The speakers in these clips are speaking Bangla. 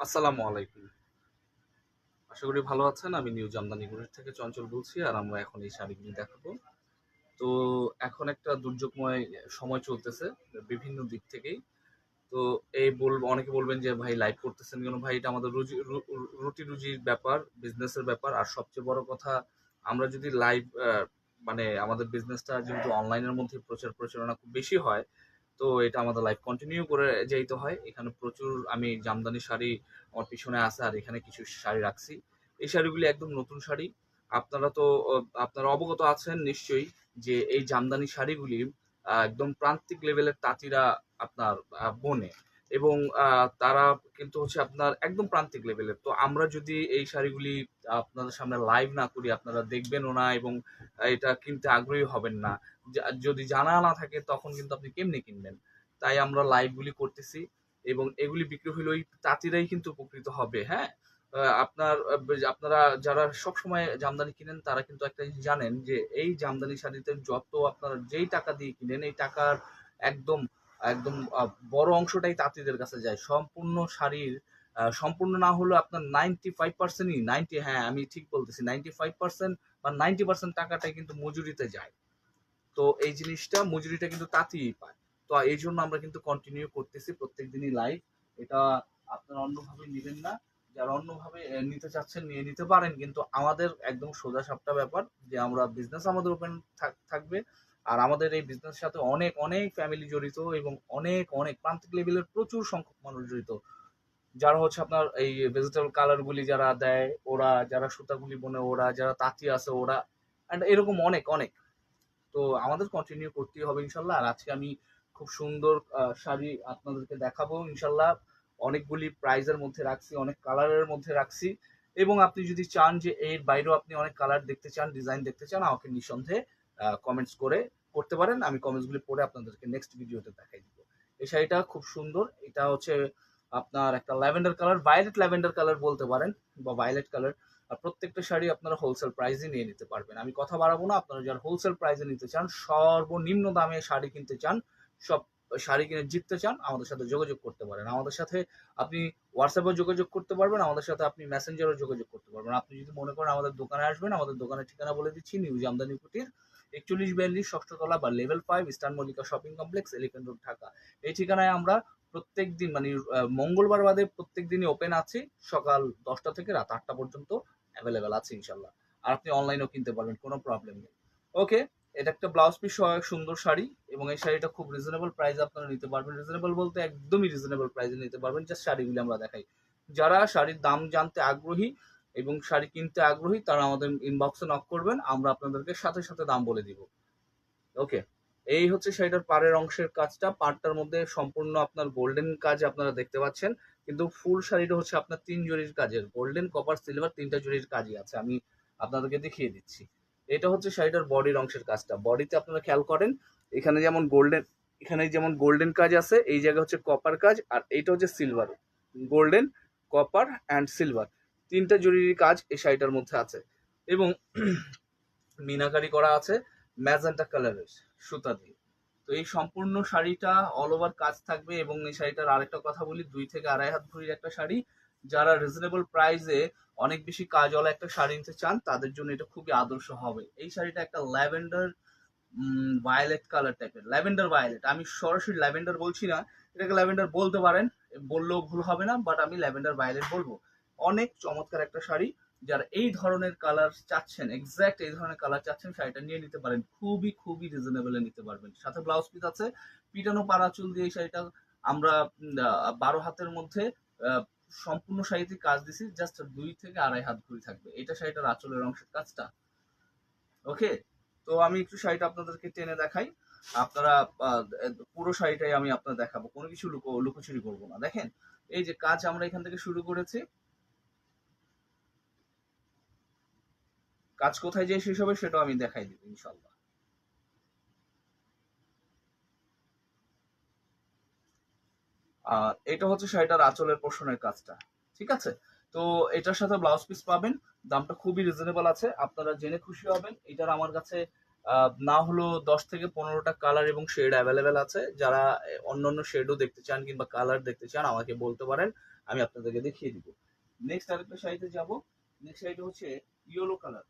আসসালামু আলাইকুম। আশা করি ভালো আছেন। আমি নিউ জামদানিগুড়ির থেকে চঞ্চল বলছি আর আমরা এখন এই শাড়িগুলি দেখাবো। তো এখন একটা দুর্যোগময় সময় চলতেছে বিভিন্ন দিক থেকেই। তো এই বল অনেকে বলবেন যে, ভাই লাইভ করতেছেন কেন? ভাই, এটা আমাদের রুজি রুটি রুজির ব্যাপার বিজনেসের ব্যাপার। আর সবচেয়ে বড় কথা, আমরা যদি লাইভ মানে আমাদের বিজনেসটা যেহেতু অনলাইনের মধ্যে প্রচার প্রচারণা খুব বেশি হয় তো এটা আমাদের লাইফ কন্টিনিউ করে যাইতে হয়। এখানে প্রচুর আমি জামদানি শাড়ি আমার পিছনে আছে আর এখানে কিছু শাড়ি রাখছি। এই শাড়িগুলি একদম নতুন শাড়ি। আপনারা তো, আপনারা অবগত আছেন নিশ্চয়ই যে এই জামদানি শাড়িগুলি একদম প্রান্তিক লেভেলের তাঁতিরা আপনার বোনে। এবং তারা কিন্তু হচ্ছে আপনার একদম প্রান্তিক লেভেলের তো আমরা যদি এই শাড়িগুলি আপনাদের সামনে লাইভ না করি, আপনারা দেখবেনও না এবং এটা কিনতে আগ্রহী হবেন না। যদি জানা না থাকে, তখন কিন্তু আপনি কেমনে কিনবেন? তাই আমরা লাইভগুলি করতেছি এবং এগুলি বিক্রি হলে ওই তাঁতিরাই কিন্তু উপকৃত হবে হ্যাঁ? আপনার, আপনারা যারা সব সময় জামদানি কিনেন, তারা কিন্তু একটা জিনিস জানেন যে, এই জামদানি শাড়িতে যত আপনারা যেই টাকা দিয়ে কিনেন, এই টাকার একদম একদম বড় অংশটাই তাঁতিদের কাছে যায়। সম্পূর্ণ শাড়ির সম্পূর্ণ না হলেও আপনার নাইনটি ফাইভ পার্সেন্টই নাইনটি হ্যাঁ আমি ঠিক বলতেছি নাইনটি ফাইভ পার্সেন্ট বা নাইনটি পার্সেন্ট টাকাটাই কিন্তু মজুরিতে যায়। তো এই জিনিসটা মজুরিটা কিন্তু তাঁতিই পায়। তো এই জন্য আমরা কিন্তু কন্টিনিউ করতেছি প্রত্যেক দিনই লাইভ এটা আপনারা অন্যভাবে নেবেন না। যারা অন্যভাবে নিতে চাচ্ছেন নিয়ে নিতে পারেন। কিন্তু আমাদের একদম সোজা সাপটা ব্যাপার যে আমরা বিজনেস আমাদের ওপেন থাকবে। আর আমাদের এই বিজনেসের সাথে অনেক অনেক ফ্যামিলি জড়িত এবং অনেক অনেক প্রান্তিক লেভেলের প্রচুর সংখ্যক মানুষ জড়িত। যারা হচ্ছে আপনার এই ভেজিটেবল কালারগুলি যারা দেয়, ওরা যারা সুতাগুলি বনে, ওরা যারা তাঁতি আছে, ওরা and এরকম অনেক অনেক। তো আমাদের কন্টিনিউ করতেই হবে ইনশাল্লাহ। আর আজকে আমি খুব সুন্দর শাড়ি আপনাদেরকে দেখাবো ইনশাল্লাহ। অনেকগুলি প্রাইজের মধ্যে রাখছি, অনেক কালারের মধ্যে রাখছি। এবং আপনি যদি চান যে এর বাইরেও আপনি অনেক কালার দেখতে চান ডিজাইন দেখতে চান, আমাকে নিঃসন্দেহে কমেন্টস করে করতে পারেন। আমি কমেন্টসগুলি পড়ে আপনাদেরকে নেক্সট ভিডিওতে দেখাই দিব। এই শাড়িটা খুব সুন্দর। এটা হচ্ছে আপনার একটা lavender colour violet lavender colour বলতে পারেন বা ভায়োলেট কালার আর প্রত্যেকটা শাড়ি আপনারা হোলসেল প্রাইসে নিয়ে নিতে পারবেন। আমি কথা বাড়াবো না। আপনারা যারা হোলসেল প্রাইসে নিতে চান, সর্বনিম্ন দামে শাড়ি কিনতে চান, সব শাড়ি কিনে জিততে চান, আমাদের সাথে যোগাযোগ করতে পারেন। আমাদের সাথে আপনি হোয়াটসঅ্যাপে যোগাযোগ করতে পারবেন। আমাদের সাথে আপনি মেসেঞ্জারও যোগাযোগ করতে পারবেন। আপনি যদি মনে করেন আমাদের দোকানে আসবেন, আমাদের দোকানের ঠিকানা বলে দিচ্ছি, নিউ জামদানি কুটির একচল্লিশ বিয়াল্লিশ ষষ্ঠতলা বা level five eastern Mallika shopping complex elephant road Dhaka. এই ঠিকানায় আমরা প্রত্যেক দিন মানে মঙ্গলবার বাদে প্রত্যেক দিনই ওপেন আছি। সকাল দশটা থেকে রাত আটটা পর্যন্ত অ্যাভেলেবেল আছে ইনশাল্লাহ। আর আপনি অনলাইনেও কিনতে পারবেন, কোনো প্রবলেম নেই। ওকে এটা একটা ব্লাউজ পিস সহ সুন্দর শাড়ি এবং এই শাড়িটা খুব রিজনেবল প্রাইসে আপনারা নিতে পারবেন। রিজনেবল বলতে একদমই রিজনেবল প্রাইসে নিতে পারবেন জাস্ট শাড়িগুলি আমরা দেখাই। যারা শাড়ির দাম জানতে আগ্রহী এবং শাড়ি কিনতে আগ্রহী, তারা আমাদের ইনবক্সে নক করবেন, আমরা আপনাদেরকে সাথে সাথে দাম বলে দিব। ওকে এই হচ্ছে শাড়িটার পাড়ের অংশের কাজটা। পাড়টার মধ্যে সম্পূর্ণ আপনার গোল্ডেন কাজ আপনারা দেখতে পাচ্ছেন। কিন্তু ফুল শাড়িটা হচ্ছে আপনার তিন জরির কাজের। গোল্ডেন কপার সিলভার তিনটা জরির কাজই আছে। আমি আপনাদেরকে দেখিয়ে দিচ্ছি। এটা হচ্ছে শাড়িটার বডির অংশের কাজটা। বডিতে আপনারা খেয়াল করেন, এখানে যেমন গোল্ডেন এখানে যেমন গোল্ডেন কাজ আছে, এই জায়গা হচ্ছে কপার কাজ, আর এইটা হচ্ছে silver golden copper and silver তিনটা জরুরি কাজ এই শাড়িটার মধ্যে আছে। এবং মিনাকারি করা আছে, ম্যাজেন্টা কালারের সুতা দিয়ে। তো এই সম্পূর্ণ শাড়িটা অল ওভার কাজ থাকবে এবং এই শাড়িটার আরেকটা কথা বলি, দুই থেকে আড়াই হাত ভরির একটা শাড়ি। যারা রিজনেবল প্রাইসে অনেক বেশি কাজওয়ালা একটা শাড়ি নিতে চান, তাদের জন্য এটা খুবই আদর্শ হবে। এই শাড়িটা একটা ল্যাভেন্ডার ভায়োলেট কালার টাইপের ল্যাভেন্ডার ভায়োলেট আমি সরাসরি ল্যাভেন্ডার বলছি না, এটাকে ল্যাভেন্ডার বলতে পারেন, বললেও ভুল হবে না বাট আমি ল্যাভেন্ডার ভায়োলেট বলব। অনেক চমৎকার একটা শাড়ি। যারা এই ধরনের কালার চাচ্ছেন এক্স্যাক্ট এই ধরনের কালার চাচ্ছেন, শাড়িটা নিয়ে নিতে পারেন। খুবই খুবই রিজনেবলে নিতে পারবেন। সাথে ব্লাউজ পিস আছে। পিটানো পাড়া চুল দিয়ে এই শাড়িটা আমরা বারো হাতের মধ্যে সম্পূর্ণ শাড়িতে কাজ দিছি। জাস্ট দুই থেকে আড়াই হাত ঘুরি থাকবে। এটা শাড়িটার আঁচলের অংশের কাজটা। ওকে তো আমি একটু শাড়িটা আপনাদেরকে টেনে দেখাই। আপনারা পুরো শাড়িটাই আমি আপনার দেখাবো। কোনো কিছু লুকো, লুকোচুরি করব না। দেখেন, এই যে কাজ আমরা এখান থেকে শুরু করেছি। কাজ কোথায় যে শেষ হবে সেটাও আমি দেখাই দিব ইনশাল্লাহ আর এটা হচ্ছে শাড়িটার আঁচলের পোষণের কাজটা, ঠিক আছে? তো এটার সাথে ব্লাউজ পিস পাবেন, দামটা খুবই রিজনেবল আছে, আপনারা জেনে খুশি হবেন। এটার আমার কাছে না হলো দশ থেকে পনেরোটা কালার এবং শেড অ্যাভেলেবেল আছে। যারা অন্য অন্য শেডও দেখতে চান কিংবা কালার দেখতে চান, আমাকে বলতে পারেন, আমি আপনাদেরকে দেখিয়ে দিব। নেক্সট আরেকটা শাড়িতে যাব। নেক্সট শাড়িটা হচ্ছে ইয়েলো কালার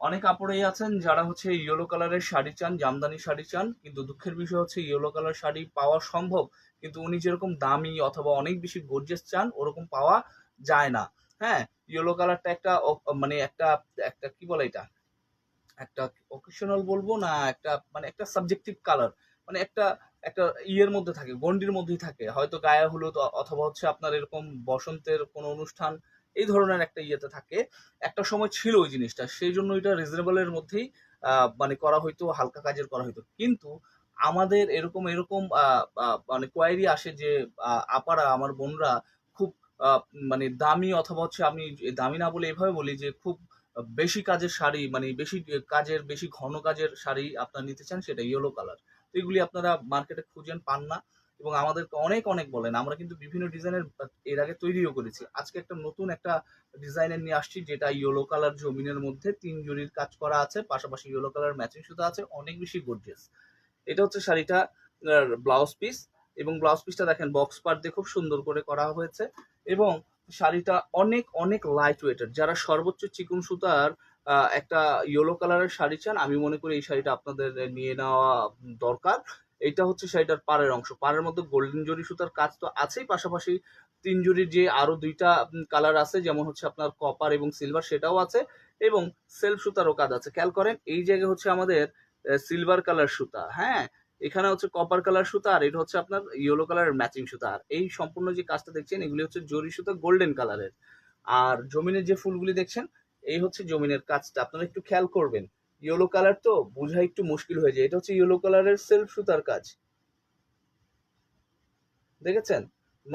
অনেক কাপড়েই আছেন যারা হচ্ছে ইয়েলো কালারের শাড়ি চান, জামদানি শাড়ি চান, কিন্তু দুঃখের বিষয় হচ্ছে ইয়েলো কালার শাড়ি পাওয়া সম্ভব, কিন্তু উনি যেরকম দামি অথবা অনেক বেশি গর্জেস চান, ওরকম পাওয়া যায় না। হ্যাঁ ইয়েলো কালারটা একটা মানে একটা একটা কি বলে এটা? একটা অকেশনাল বলব না, একটা মানে একটা সাবজেক্টিভ কালার মানে একটা একটা ইয়ের মধ্যে থাকে গন্ডির মধ্যেই থাকে। হয়তো গায়ে হলুদ অথবা হচ্ছে আপনার এরকম বসন্তের কোনো অনুষ্ঠান এই ধরনের একটা ইয়েতে থাকে। একটা সময় ছিল ওই জিনিসটা, সেই জন্য এটা রিজনেবলের মধ্যেই মানে করা হয়তো হালকা কাজের করা হয়তো কিন্তু আমাদের এরকম এরকম মানে কোয়ারি আসে যে আপারা, আমার বোনরা খুব মানে দামি অথবা হচ্ছে আমি দামি না বলে এভাবে বলি যে, খুব বেশি কাজের শাড়ি মানে বেশি কাজের, বেশি ঘন কাজের শাড়ি আপনারা নিতে চান সেটা ইয়েলো কালার তো এগুলি আপনারা মার্কেটে খুঁজেন, পান না। এবং আমাদেরকে অনেক অনেক বলেন। আমরা কিন্তু বিভিন্ন ডিজাইনের এর আগে তৈরিও করেছি। আজকে একটা নতুন একটা ডিজাইনের নিয়ে আসছি, যেটা ইয়েলো কালার জমিনের মধ্যে তিন জরির কাজ করা আছে, পাশাপাশি ইয়েলো কালার ম্যাচিং সুতা আছে, অনেক বেশি গর্জিয়াস এটা হচ্ছে শাড়িটা ব্লাউজ পিস এবং ব্লাউজ পিসটা দেখেন বক্স পার্ট দিয়ে খুব সুন্দর করে করা হয়েছে এবং শাড়িটা অনেক অনেক লাইট ওয়েটের যারা সর্বোচ্চ চিকুন সুতার একটা ইয়েলো কালারের শাড়ি চান, আমি মনে করি এই শাড়িটা আপনাদের নিয়ে নেওয়া দরকার। এটা হচ্ছে শাড়িটার পাড়ের অংশ। পাড়ের মধ্যে গোল্ডেন জরি সুতার কাজ তো আছেই, পাশাপাশি তিন জরির যে আরও দুইটা কালার আছে, যেমন হচ্ছে আপনার কপার এবং সিলভার সেটাও আছে এবং সেলফ সুতারও কাজ আছে। খেয়াল করেন, এই জায়গায় হচ্ছে আমাদের সিলভার কালার সুতা হ্যাঁ? এখানে হচ্ছে কপার কালার সুতা আর এটা হচ্ছে আপনার ইয়েলো কালারের ম্যাচিং সুতা। আর এই সম্পূর্ণ যে কাজটা দেখছেন, এগুলি হচ্ছে জরি সুতা গোল্ডেন কালারের আর জমিনের যে ফুলগুলি দেখছেন, এই হচ্ছে জমিনের কাজটা। আপনারা একটু খেয়াল করবেন ইয়েলো কালার তো বোঝা একটু মুশকিল হয়ে যায়। এটা হচ্ছে ইয়েলো কালারের সেলফ সুতার কাজ। দেখেছেন?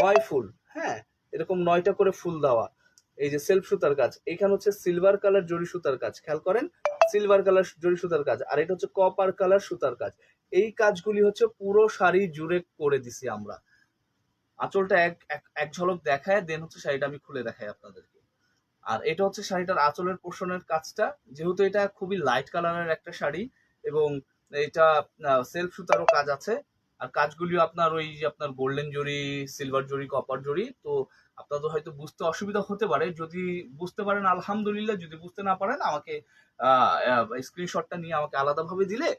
নয় ফুল হ্যাঁ? এরকম নয়টা করে ফুল দেওয়া। এই যে সেলফ সুতার কাজ। এখানে হচ্ছে সিলভার কালার জরি সুতার কাজ। খেয়াল করেন? সিলভার কালার জরি সুতার কাজ। আর এটা হচ্ছে কপার কালার সুতার কাজ। এই কাজগুলি হচ্ছে পুরো শাড়ি জুড়ে করে দিছি আমরা। আঁচলটা এক, এক- ঝলক দেখায় দেন হচ্ছে শাড়িটা আমি খুলে দেখাই আপনাদেরকে। আর এটা হচ্ছে শাড়িটার আঁচলের পোর্শনের কাজটা। যেহেতু এটা খুবই লাইট কালারের একটা শাড়ি এবং এটা সেলফ সুতারও কাজ আছে। আর কাজগুলিও আপনার ওই আপনার গোল্ডেন জরি সিলভার জরি কপার জরি। তো আপনাদের হয়তো বুঝতে অসুবিধা হতে পারে। যদি বুঝতে পারেন, আলহামদুলিল্লাহ, যদি বুঝতে না পারেন, আমাকে স্ক্রিনশটটা নিয়ে আমাকে আলাদাভাবে দিলে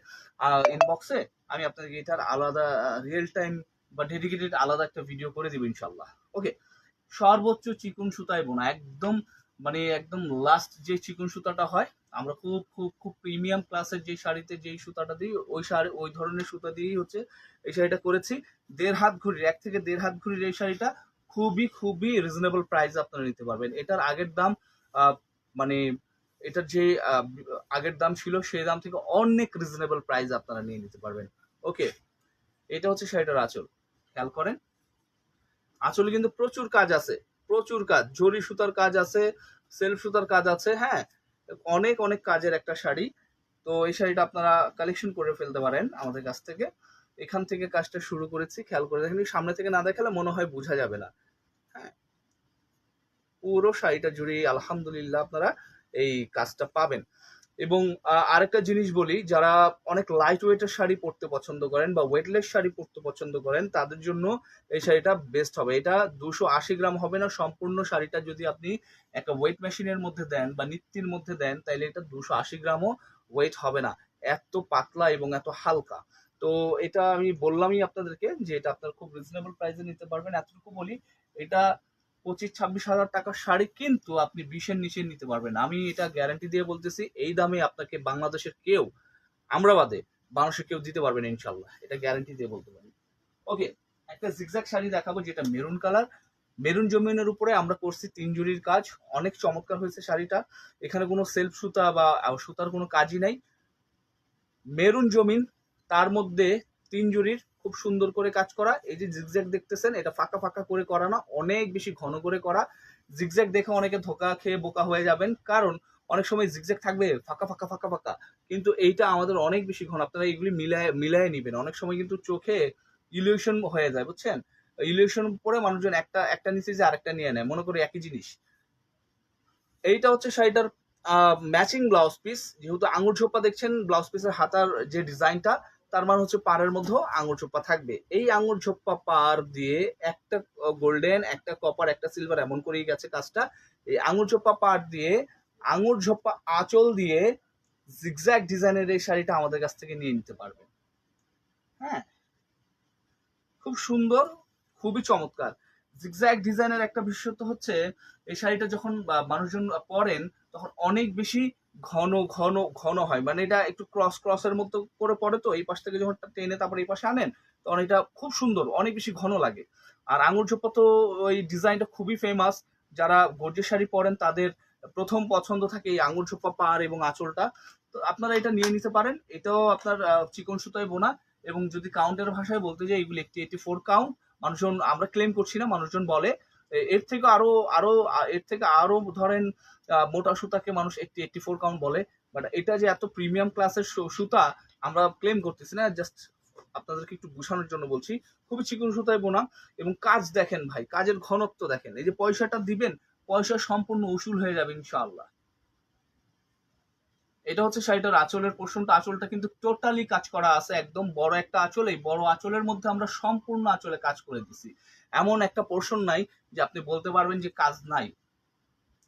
ইনবক্সে আমি আপনাকে এটার আলাদা রিয়েল টাইম বা ডেডিকেটেড আলাদা একটা ভিডিও করে দিব ইনশাল্লাহ ওকে সর্বোচ্চ চিকুন সুতায় বোনা। একদম মানে একদম লাস্ট যে চিকন সুতাটা হয়, আমরা খুব খুব খুব প্রিমিয়াম ক্লাসের যে শাড়িতে যেই সুতাটা দিই, ওই শাড়ি, ওই ধরনের সুতা দিয়েই হচ্ছে এই শাড়িটা করেছি। দেড় হাত ঘুরির, এক থেকে দেড় হাত ঘুরির এই শাড়িটা খুবই খুবই রিজনেবল প্রাইস আপনারা নিতে পারবেন। এটার আগের দাম মানে এটার যে আগের দাম ছিল সেই দাম থেকে অনেক রিজনেবল প্রাইস আপনারা নিয়ে নিতে পারবেন। ওকে, এটা হচ্ছে শাড়িটার আঁচল। খেয়াল করেন? আঁচলে কিন্তু প্রচুর কাজ আছে। প্রচুর কাজ, জরি সুতার কাজ আছে সেলফ সুতার কাজ আছে হ্যাঁ অনেক অনেক কাজের একটা শাড়ি। তো এই শাড়িটা আপনারা কালেকশন করে ফেলতে পারেন আমাদের কাছ থেকে। এখান থেকে কাজটা শুরু করেছি, খেয়াল করে দেখেন সামনে থেকে না দেখালে মনে হয় বোঝা যাবে না। হ্যাঁ পুরো শাড়িটা জুড়ে আলহামদুলিল্লাহ আপনারা এই কাজটা পাবেন। এবং আরেকটা জিনিস বলি, যারা অনেক লাইট ওয়েটের শাড়ি পরতে পছন্দ করেন বা ওয়েটলেস শাড়ি পরতে পছন্দ করেন, তাদের জন্য এই শাড়িটা বেস্ট হবে। এটা দুশো আশি গ্রাম হবে না, সম্পূর্ণ শাড়িটা যদি আপনি একটা ওয়েট মেশিনের মধ্যে দেন বা নিত্যির মধ্যে দেন তাহলে এটা দুশো আশি গ্রামও ওয়েট হবে না। এত পাতলা এবং এত হালকা। তো এটা আমি বললামই আপনাদেরকে যে এটা আপনার খুব রিজনেবল প্রাইসে নিতে পারবেন। এতটুকু বলি, এটা পঁচিশ, ছাব্বিশ হাজার টাকার শাড়ি কিন্তু আপনি বিশের নিচে নিতে পারবেন। আমি এটা গ্যারান্টি দিয়ে বলতেছি, এই দামে আপনাকে বাংলাদেশের কেউ আমরা বাদে বাংলাদেশের কেউ দিতে পারবেন ইনশাল্লাহ। এটা গ্যারান্টি দিয়ে বলতে পারি। ওকে একটা জিগজ্যাগ শাড়ি দেখাবো, যেটা মেরুন কালার মেরুন জমিনের উপরে আমরা করছি তিন জুড়ির কাজ। অনেক চমৎকার হয়েছে শাড়িটা। এখানে কোনো সেলফ সুতা বা সুতার কোনো কাজই নাই। মেরুন জমিন, তার মধ্যে তিন জুড়ির খুব সুন্দর করে কাজ করা। এই যে জিগজ্যাগ দেখতেছেন, এটা ফাঁকা ফাঁকা করে করা না, অনেক বেশি ঘন করে করা। জিগজ্যাগ দেখে অনেকে ধোকা খেয়ে বোকা হয়ে যাবেন, কারণ অনেক সময় জিগজ্যাগ থাকবে ফাঁকা ফাঁকা ফাঁকা ফাঁকা। কিন্তু এইটা আমাদের অনেক বেশি ঘন, আপনারা এগুলি মিলায় মিলায় নিবেন। অনেক সময় কিন্তু চোখে ইলিউশন হয়ে যায়, বুঝছেন? ইলিউশন পরে মানুষজন একটা একটা নিচে যে আরেকটা নিয়ে নেয়, মনে করে একই জিনিস। এইটা হচ্ছে শাড়িটার ম্যাচিং ব্লাউজ পিস যেহেতু আঙুর ঝোপা দেখছেন ব্লাউজ পিসের হাতার যে ডিজাইনটা তার মানে হচ্ছে পাড়ের মধ্যেও আঙুর ঝোপা থাকবে। এই আঙুর ঝোপা পার দিয়ে একটা গোল্ডেন একটা কপার একটা সিলভার এমন করেই গেছে কাজটা। এই আঙুর ঝোপা পার দিয়ে, আঙুর ঝোপা আঁচল দিয়ে জিগজ্যাগ ডিজাইনের এই শাড়িটা আমাদের কাছ থেকে নিয়ে নিতে পারবে। হ্যাঁ? খুব সুন্দর, খুবই চমৎকার। জিগজ্যাগ ডিজাইনের একটা বিশেষত্ব হচ্ছে, এই শাড়িটা যখন মানুষজন পরেন, তখন অনেক বেশি ঘন ঘন ঘন হয়। মানে এটা একটু ক্রস, ক্রসের মতো করে পড়ে তো, এই পাশ থেকে যখন টেনে তারপর এই পাশে আনেন, তখন এটা খুব সুন্দর, অনেক বেশি ঘন লাগে। আর আঙুর ঝোপা তো ওই ডিজাইনটা খুবই ফেমাস যারা গর্জের শাড়ি পরেন, তাদের প্রথম পছন্দ থাকে এই আঙুর ঝোপা পার এবং আঁচলটা। তো আপনারা এটা নিয়ে নিতে পারেন। এটাও আপনার চিকন সুতায় বোনা এবং যদি কাউন্টের ভাষায় বলতে যাই, এগুলো একটি এইটি ফোর কাউন্ট মানুষজন, আমরা ক্লেম করছি না, মানুষজন বলে। এর থেকে আরও আরও এর থেকে আরও ধরেন মোটা সুতাকে মানুষ একটি এইটি ফোর কাউন্ট বলে। বাট এটা যে এত প্রিমিয়াম ক্লাসের সুতা আমরা ক্লেম করতেছি না জাস্ট আপনাদেরকে একটু বোঝানোর জন্য বলছি। খুবই চিকন সুতায় বোনা এবং কাজ দেখেন ভাই, কাজের ঘনত্ব দেখেন। এই যে পয়সাটা দিবেন, পয়সা সম্পূর্ণ উসুল হয়ে যাবে ইনশাআল্লাহ। এটা হচ্ছে শাড়িটার আঁচলের পোর্শনটা আঁচলটা কিন্তু টোটালি কাজ করা আছে। একদম বড় একটা আঁচল। এই বড় আঁচলের মধ্যে আমরা সম্পূর্ণ আঁচলে কাজ করে দিছি। এমন একটা পোর্শন নাই যে আপনি বলতে পারবেন যে কাজ নাই।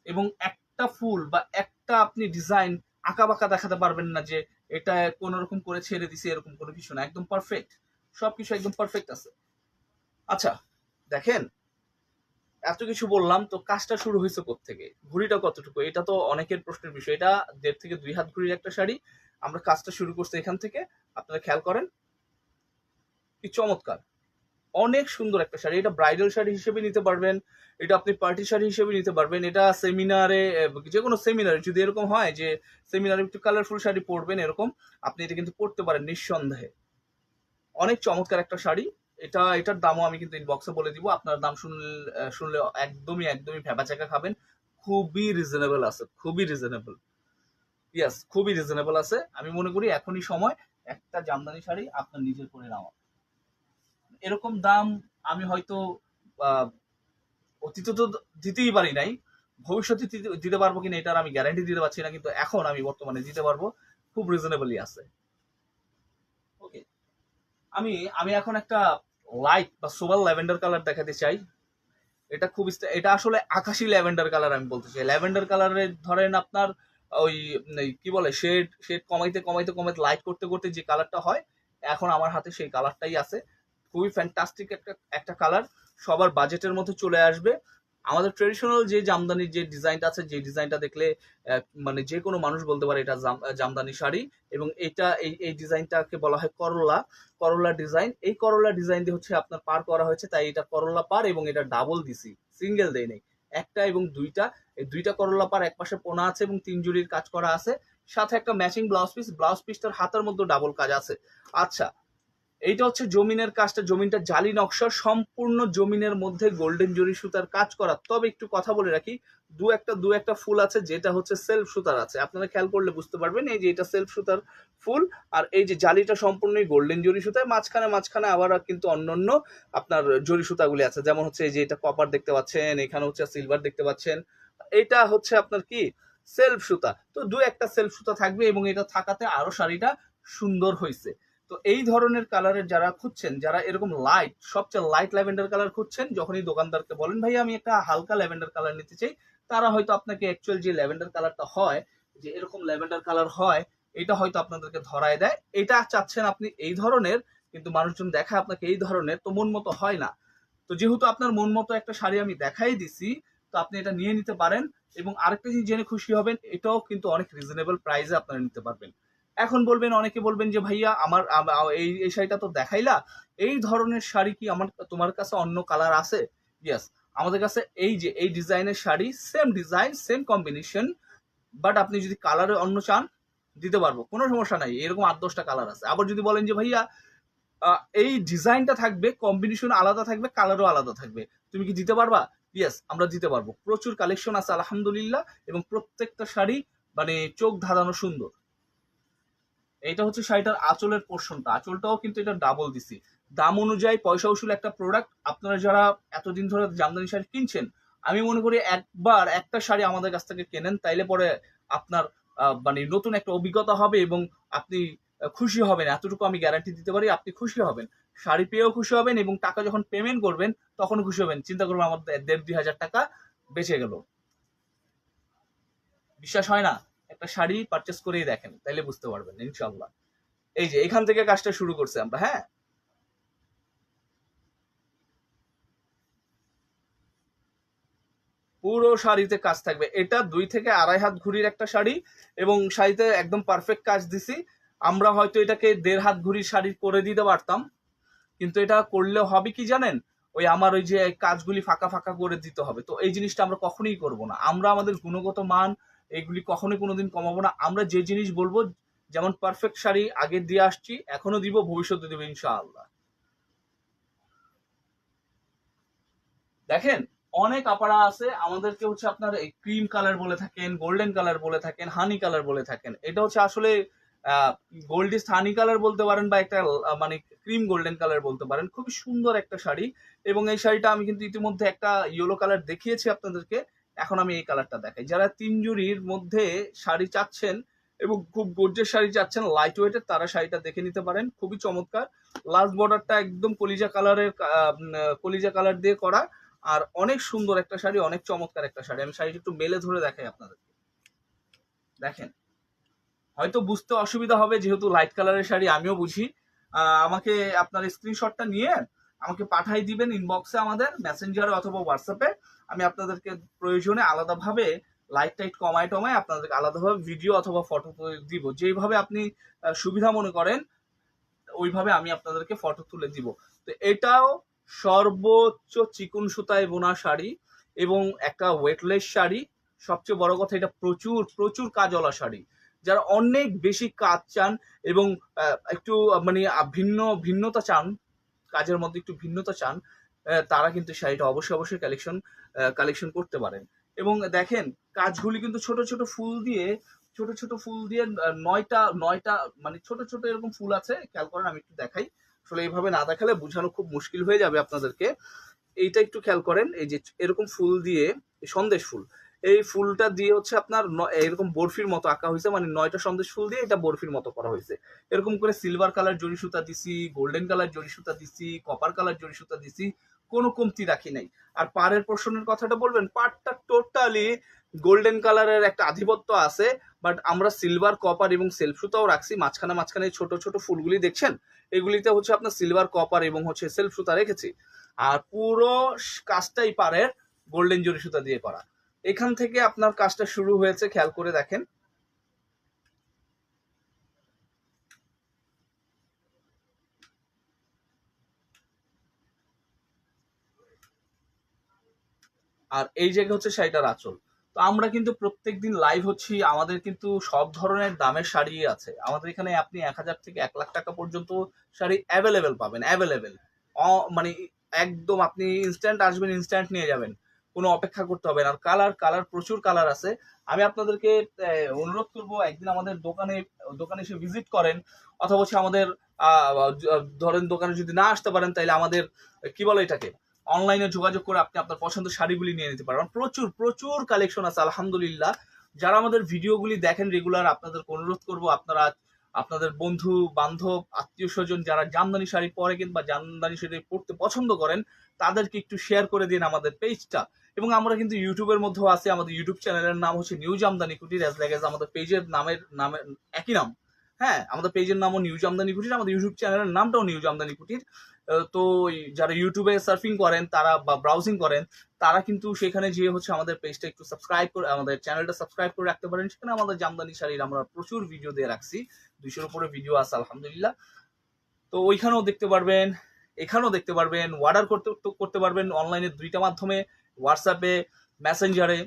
এবং একটা ফুল বা একটা আপনি ডিজাইন আঁকা বাঁকা দেখাতে পারবেন না যে এটা কোন রকম করে ছেড়ে দিছে, এরকম কোনো কিছু না। একদম পারফেক্ট সবকিছু একদম পারফেক্ট আছে। আচ্ছা দেখেন, এত কিছু বললাম, তো কাজটা শুরু হয়েছে থেকে ঘুড়িটা কতটুকু? এটা তো অনেকের প্রশ্নের বিষয়। এটা দেড় থেকে দুই হাত ঘুড়ির একটা শাড়ি। আমরা কাজটা শুরু করছি এখান থেকে। আপনারা খেয়াল করেন, কি চমৎকার। অনেক সুন্দর একটা শাড়ি। এটা ব্রাইডাল শাড়ি হিসেবে নিতে পারবেন, এটা আপনি পার্টি শাড়ি হিসেবে নিতে পারবেন, এটা সেমিনারে যে কোনো সেমিনারে যদি এরকম হয় যে সেমিনারে একটু কালারফুল শাড়ি পরবেন এরকম, আপনি এটা কিন্তু পরতে পারেন নিঃসন্দেহে। অনেক চমৎকার একটা শাড়ি। এটা, এটার দামও আমি কিন্তু ইনবক্সে বলে দিব। আপনার দাম শুনলে শুনলে একদমই একদমই ভেবাচাকা খাবেন। খুবই রিজনেবল আছে, খুবই রিজনেবল ইয়াস খুবই রিজনেবল আছে। আমি মনে করি এখনই সময়, একটা জামদানি শাড়ি আপনার নিজের করে নেওয়া। এরকম দাম আমি হয়তো অতীতে তো দিতেই পারি নাই। ভবিষ্যতে দিতে- পারব কিনা এটার আমি গ্যারান্টি দিতে পারছি না, কিন্তু এখন আমি বর্তমানে দিতে পারব, খুব রিজনেবলই আছে। ওকে আমি আমি এখন একটা লাইট বা সোবাল ল্যাভেন্ডার কালার দেখাতে চাই। এটা খুব এটা আসলে আকাশি ল্যাভেন্ডার কালার আমি বলতে চাই। ল্যাভেন্ডার কালারের ধরেন আপনার ওই কি বলে শেড শেড কমাইতে কমাইতে কমাইতে লাইট করতে করতে যে কালারটা হয়, এখন আমার হাতে সেই কালারটাই আছে। খুবই ফ্যান্টাস্টিক একটা একটা কালার সবার বাজেটের মধ্যে চলে আসবে। আমাদের ট্রেডিশনাল যে জামদানির যে ডিজাইনটা আছে, যে ডিজাইনটা দেখলে মানে যে কোনো মানুষ বলতে পারে এটা জামদানি শাড়ি এবং এটা, এই এই ডিজাইনটাকে বলা হয় করলা করলা ডিজাইন এই করলা ডিজাইন দিয়ে হচ্ছে আপনার পার করা হয়েছে, তাই এটা করলা পার এবং এটা ডাবল দিছি সিঙ্গেল দেয় নেই। একটা এবং দুইটা, এই দুইটা করলা পার, এক পাশে পোনা আছে এবং তিন জুড়ির কাজ করা আছে। সাথে একটা ম্যাচিং ব্লাউজ পিস ব্লাউজ পিসটার হাতের মধ্যে ডাবল কাজ আছে। আচ্ছা এইটা হচ্ছে জমিনের কাজটা, জমিনটা জালি নকশা, সম্পূর্ণ জমিনের মধ্যে গোল্ডেন জরি সুতার কাজ করা। তবে একটু কথা বলে রাখি, দু একটা দু একটা ফুল আছে যেটা হচ্ছে সেলফ সুতার আছে। আপনারা খেয়াল করলে বুঝতে পারবেন, এই যে এটা সেলফ সুতার ফুল, আর এই যে জালিটা সম্পূর্ণই গোল্ডেন জরি সুতায়, মাঝখানে মাঝখানে আবার কিন্তু অন্য অন্য আপনার জরি সুতাগুলি আছে। যেমন হচ্ছে এই যে এটা কপার দেখতে পাচ্ছেন, এখানে হচ্ছে সিলভার দেখতে পাচ্ছেন। এটা হচ্ছে আপনার কি? সেলফ সুতা। তো দু একটা সেলফ সুতা থাকবে এবং এটা থাকাতে আরও শাড়িটা সুন্দর হয়েছে তো এই ধরনের কালারের যারা খুঁজছেন, যারা এরকম লাইট সবচেয়ে লাইট ল্যাভেন্ডার কালার খুঁজছেন, যখনই দোকানদারকে বলেন, ভাই, আমি একটা হালকা ল্যাভেন্ডার কালার নিতে চাই, তারা হয়তো আপনাকে অ্যাকচুয়াল যে ল্যাভেন্ডার কালারটা হয়, যে এরকম ল্যাভেন্ডার কালার হয়, এটা হয়তো আপনাদেরকে ধরায় দেয়। এটা চাচ্ছেন আপনি এই ধরনের, কিন্তু মানুষজন দেখায় আপনাকে এই ধরনের, তো মন মতো হয় না। তো যেহেতু আপনার মন মতো একটা শাড়ি আমি দেখাই দিছি, তো আপনি এটা নিয়ে নিতে পারেন এবং আরেকটা জিনিস জেনে খুশি হবেন, এটাও কিন্তু অনেক রিজনেবল প্রাইসে আপনারা নিতে পারবেন। এখন বলবেন, অনেকে বলবেন যে, ভাইয়া, আমার এই এই শাড়িটা তো দেখাইলা। এই ধরনের শাড়ি কি আমার, তোমার কাছে অন্য কালার আছে? ইয়েস আমাদের কাছে এই যে, এই ডিজাইনের sari same design same combination but আপনি যদি কালারে অন্য চান, দিতে পারব। কোনো সমস্যা নাই, এরকম আট, দশটা কালার আছে। আবার যদি বলেন যে, ভাইয়া এই ডিজাইনটা থাকবে কম্বিনেশন আলাদা থাকবে, কালারও আলাদা থাকবে। তুমি কি দিতে পারবা? ইয়েস আমরা দিতে পারব। প্রচুর কালেকশন আছে, আলহামদুলিল্লাহ, এবং প্রত্যেকটা শাড়ি মানে চোখ ধাঁধানো সুন্দর। এইটা হচ্ছে শাড়িটার আঁচলের পোর্শনটা আঁচলটাও কিন্তু এটা ডাবল দিছি। দাম অনুযায়ী পয়সা উসুল একটা প্রোডাক্ট আপনারা যারা এতদিন ধরে জামদানি শাড়ি কিনছেন, আমি মনে করি একবার একটা শাড়ি আমাদের কাছ থেকে কেনেন, তাইলে পরে আপনার মানে নতুন একটা অভিজ্ঞতা হবে এবং আপনি খুশি হবেন। এতটুকু আমি গ্যারান্টি দিতে পারি, আপনি খুশি হবেন। শাড়ি পেয়েও খুশি হবেন এবং টাকা যখন পেমেন্ট করবেন, তখন খুশি হবেন। চিন্তা করবেন আমার দেড় দুই হাজার টাকা বেঁচে গেল। বিশ্বাস হয় না? একটা শাড়ি পারচেস করেই দেখেন, তাইলে বুঝতে পারবেন ইনশাল্লাহ এই যে, এখান থেকে কাজটা শুরু করছে আমরা হ্যাঁ? পুরো শাড়িতে কাজ থাকবে। এটা দুই থেকে আড়াই হাত ঘুরির একটা শাড়ি এবং শাড়িতে একদম পারফেক্ট কাজ দিছি। আমরা হয়তো এটাকে দেড় হাত ঘুরির শাড়ি করে দিতে পারতাম, কিন্তু এটা করলে হবে কি জানেন? ওই আমার ওই যে কাজগুলি ফাঁকা ফাঁকা করে দিতে হবে। তো এই জিনিসটা আমরা কখনোই করব না। আমরা আমাদের গুণগত মান এগুলি কখনোই কোনোদিন কমাবো না। আমরা যে জিনিস বলব, যেমন পারফেক্ট শাড়ি আগে দিয়ে আসছি, এখনও দিব, ভবিষ্যতে দিব ইনশাআল্লাহ। দেখেন, অনেক আপারা আছে, আমাদেরকে হচ্ছে আপনার এই ক্রিম কালার বলে থাকেন গোল্ডেন কালার বলে থাকেন হানি কালার বলে থাকেন। এটা হচ্ছে আসলে গোল্ডিস্ট হানি কালার বলতে পারেন বা একটা মানে ক্রিম গোল্ডেন কালার বলতে পারেন। খুবই সুন্দর একটা শাড়ি এবং এই শাড়িটা আমি কিন্তু ইতিমধ্যে একটা ইয়েলো কালার দেখিয়েছি আপনাদেরকে। এখন আমি এই কালারটা দেখাই। যারা তিন জুড়ির মধ্যে শাড়ি চাচ্ছেন এবং খুব গর্জের শাড়ি চাচ্ছেন লাইট ওয়েটের তারা শাড়িটা দেখে নিতে পারেন। খুবই চমৎকার। লাস্ট বর্ডারটা একদম কলিজা কালারের কলিজা কালার দিয়ে করা। আর অনেক সুন্দর একটা শাড়ি, অনেক চমৎকার একটা শাড়ি। আমি শাড়িটা একটু মেলে ধরে দেখাই আপনাদেরকে। দেখেন। হয়তো বুঝতে অসুবিধা হবে, যেহেতু লাইট কালারের শাড়ি, আমিও বুঝি। আমাকে আপনার স্ক্রিনশটটা নিয়ে আমাকে পাঠাই দিবেন ইনবক্সে আমাদের মেসেঞ্জারে অথবা হোয়াটসঅ্যাপে আমি আপনাদেরকে প্রয়োজনে আলাদাভাবে লাইট টাইট কমায় টমায় আপনাদেরকে আলাদাভাবে ভিডিও অথবা ফটো দিব। যেইভাবে আপনি সুবিধা মনে করেন, ওইভাবে আমি আপনাদেরকে ফটো তুলে দিব। তো এটাও সর্বোচ্চ চিকন সুতায় বোনা শাড়ি এবং একটা ওয়েটলেস শাড়ি। সবচেয়ে বড় কথা, এটা প্রচুর প্রচুর কাজওয়ালা শাড়ি। যারা অনেক বেশি কাজ চান এবং একটু মানে ভিন্ন, ভিন্নতা চান, কাজের মধ্যে একটু ভিন্নতা চান তারা কিন্তু শাড়িটা অবশ্যই অবশ্যই কালেকশন কালেকশন করতে পারেন। এবং দেখেন, কাজগুলি কিন্তু ছোট ছোট ফুল দিয়ে, ছোট ছোট ফুল দিয়ে নয়টা নয়টা মানে ছোট ছোট এরকম ফুল আছে, খেয়াল করেন, আমি একটু দেখাই। আসলে এইভাবে না দেখালে বোঝানো খুব মুশকিল হয়ে যাবে আপনাদেরকে। এইটা একটু খেয়াল করেন, এই যে এরকম ফুল দিয়ে, সন্দেশ ফুল, এই ফুলটা দিয়ে হচ্ছে আপনার এরকম বরফির মতো আঁকা হয়েছে মানে নয়টা সন্দেশ ফুল দিয়ে এটা বরফির মতো করা হয়েছে। এরকম করে সিলভার কালার জরি সুতা দিছি গোল্ডেন কালার জরি সুতা দিছি কপার কালার জরি সুতা দিছি কোনো কমতি রাখি নাই। আর পাড়ের পোর্শনের কথাটা বলবেন, পাড়টা টোটালি গোল্ডেন কালারের একটা আধিপত্য আছে বাট আমরা সিলভার কপার এবং সেলফ সুতাও রাখছি। মাঝখানে মাঝখানে ছোট ছোট ফুলগুলি দেখছেন? এগুলিতে হচ্ছে আপনার সিলভার কপার এবং হচ্ছে সেলফ সুতা রেখেছি। আর পুরো কাজটাই পাড়ের গোল্ডেন জরি সুতা দিয়ে করা। এখান থেকে আপনার কাজটা শুরু হয়েছে, খেয়াল করে দেখেন। আর এই জায়গা হচ্ছে শাড়িটার আঁচল। তো আমরা কিন্তু প্রত্যেক দিন লাইভ হচ্ছি, আমাদের কিন্তু সব ধরনের দামের শাড়ি আছে। আমাদের এখানে আপনি এক হাজার থেকে এক লাখ টাকা পর্যন্ত শাড়ি অ্যাভেলেবেল পাবেন অ্যাভেলেবেল মানে একদম আপনি ইনস্ট্যান্ট আসবেন ইনস্ট্যান্ট নিয়ে যাবেন। কোনো অপেক্ষা করতে হবে না। আর কালার কালার প্রচুর কালার আছে। আমি আপনাদেরকে অনুরোধ করব, একদিন আমাদের দোকানে দোকানে এসে ভিজিট করেন। অথবা আমাদের ধরেন দোকানে যদি না আসতে পারেন তাহলে আমাদের, কি বলে এটাকে? অনলাইনে যোগাযোগ করে আপনি আপনার পছন্দের শাড়িগুলি নিয়ে নিতে পারবেন প্রচুর প্রচুর কালেকশন আছে, আলহামদুলিল্লাহ। যারা আমাদের ভিডিওগুলি দেখেন রেগুলার আপনাদেরকে অনুরোধ করব, আপনারা আপনাদের বন্ধু, বান্ধব, আত্মীয় স্বজন যারা জামদানি শাড়ি পরে কিংবা জামদানি শাড়ি পরতে পছন্দ করেন, তাদেরকে একটু শেয়ার করে দিন আমাদের পেজটা এবং আমরা কিন্তু ইউটিউবের মধ্যেও আছি, আমাদের ইউটিউব চ্যানেলের নাম হচ্ছে নিউ জামদানি কুটির অ্যাজ লাইক আমাদের পেজের নামের নামের একই নাম। হ্যাঁ আমাদের পেজের নামও নিউ জামদানি কুটির আমাদের ইউটিউব চ্যানেলের নামটাও নিউ জামদানি কুটির তো যারা ইউটিউবে সার্ফিং করেন, তারা বা ব্রাউজিং করেন, তারা কিন্তু সেখানে যেয়ে হচ্ছে আমাদের পেজটা একটু সাবস্ক্রাইব করে, আমাদের চ্যানেলটা সাবস্ক্রাইব করে রাখতে পারেন। সেখানে আমাদের জামদানি শাড়ির আমরা প্রচুর ভিডিও দিয়ে রাখছি। দুইশোর উপরে ভিডিও আছে, আলহামদুলিল্লাহ। তো ওইখানেও দেখতে পারবেন, এখানেও দেখতে পারবেন অর্ডার করতে করতে পারবেন অনলাইনে দুইটা মাধ্যমে হোয়াটসঅ্যাপে মেসেঞ্জারে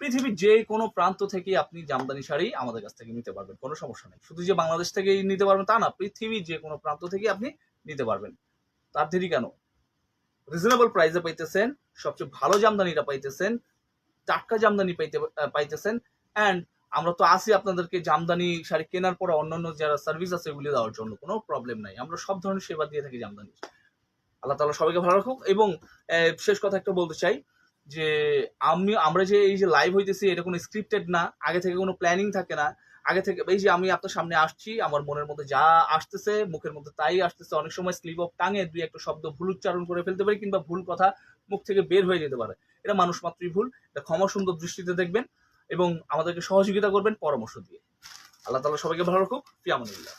পৃথিবীর যে কোনো প্রান্ত থেকে আপনি জামদানি শাড়ি আমাদের কাছ থেকে নিতে পারবেন, কোনো সমস্যা নেই। শুধু যে বাংলাদেশ থেকেই নিতে পারবেন তা না, পৃথিবীর যে কোনো প্রান্ত থেকে আপনি নিতে পারবেন। তার দেরি কেন? রিজনেবল প্রাইসে পাইতেছেন, সবচেয়ে ভালো জামদানিটা পাইতেছেন, টাটকা জামদানি পাইতে পাইতেছেন অ্যান্ড আমরা তো আসি আপনাদেরকে জামদানি শাড়ি কেনার পরে অন্যান্য যারা সার্ভিস আছে এগুলি দেওয়ার জন্য, কোনো প্রবলেম নাই। আমরা সব ধরনের সেবা দিয়ে থাকি জামদানি। আল্লাহ তাআলা সবাইকে ভালো রাখুক। এবং শেষ কথা একটা বলতে চাই, যে আমি, আমরা যে এই যে লাইভ হইতেছি, এটা কোনো স্ক্রিপ্টেড না, আগে থেকে কোনো প্ল্যানিং থাকে না। আগে থেকে এই যে আমি আপনার সামনে আসছি, আমার মনের মধ্যে যা আসতেছে, মুখের মধ্যে তাই আসতেছে। অনেক সময় স্লিপ অফ টাঙে দুই একটা শব্দ ভুল উচ্চারণ করে ফেলতে পারি কিংবা ভুল কথা মুখ থেকে বের হয়ে যেতে পারে। এটা মানুষ মাত্রই ভুল। এটা ক্ষমা সুন্দর দৃষ্টিতে দেখবেন এবং আমাদেরকে সহযোগিতা করবেন পরামর্শ দিয়ে। আল্লাহ তালা সবাইকে ভালো রাখুক। ফিয়ামানুল্লাহ